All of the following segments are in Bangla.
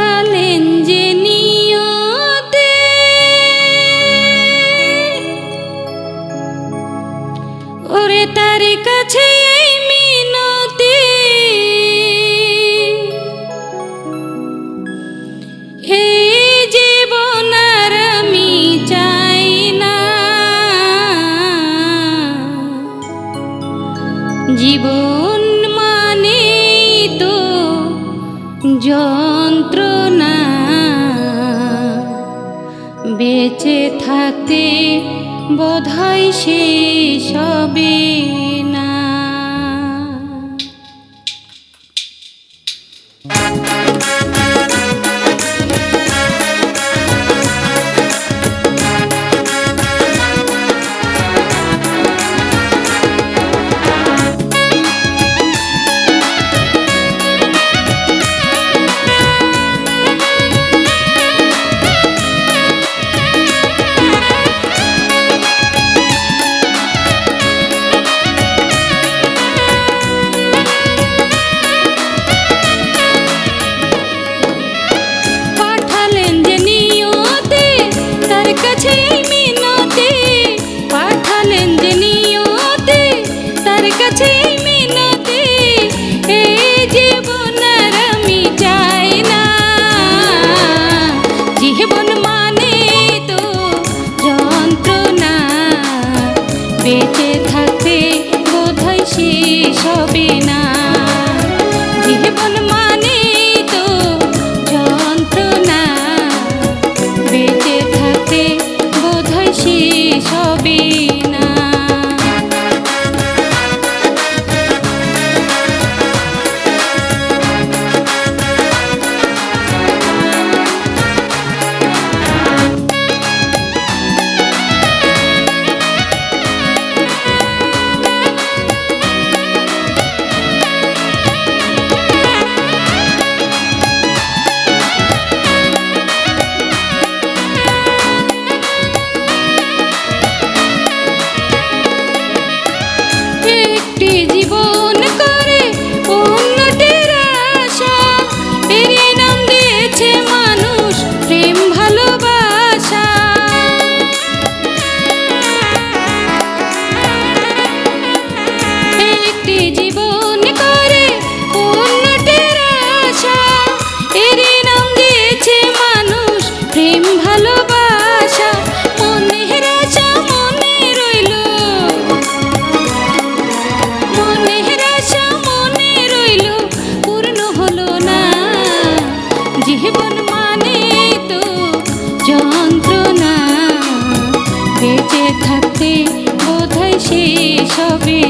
পাঠালেন যে নিয়তে। ওরে তার বেঁচে থাকতে বোধহয় সে সবে না।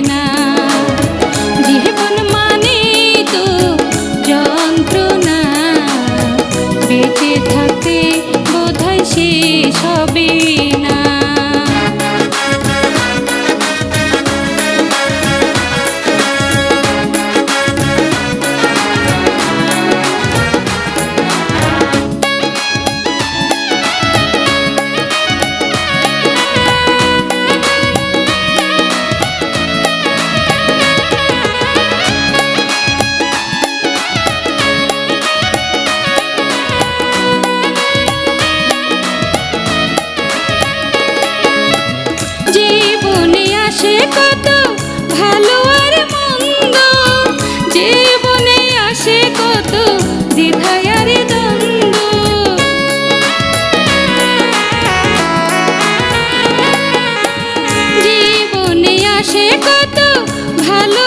না সে কত ভালো আর মন্দ? জীবনে আসে কত দ্বিধায় আর দ্বন্দ্ব? জীবনে আসে কত ভালো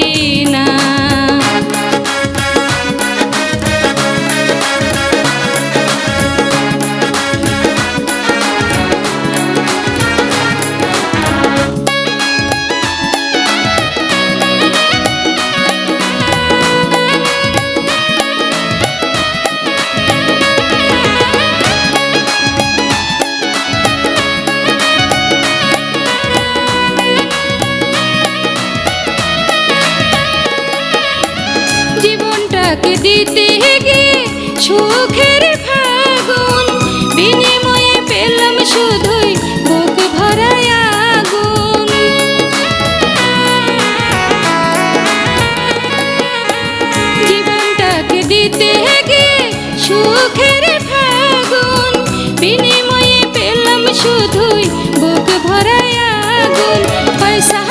দিতে গে সুখের ফাগুন, বিনিময়ে পেলাম শুধুই বুক ভরা আগুন। বিনিময়ে পেলাম শুধুই বুক ভরা আগুন। পয়সা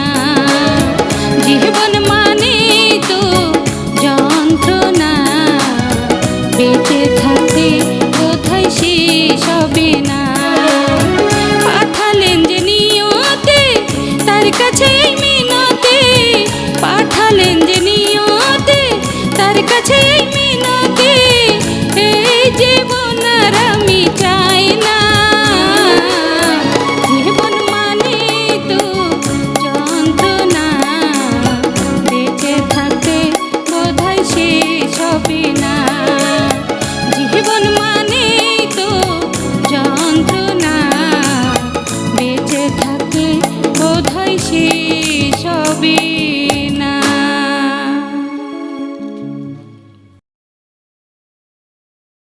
কাছে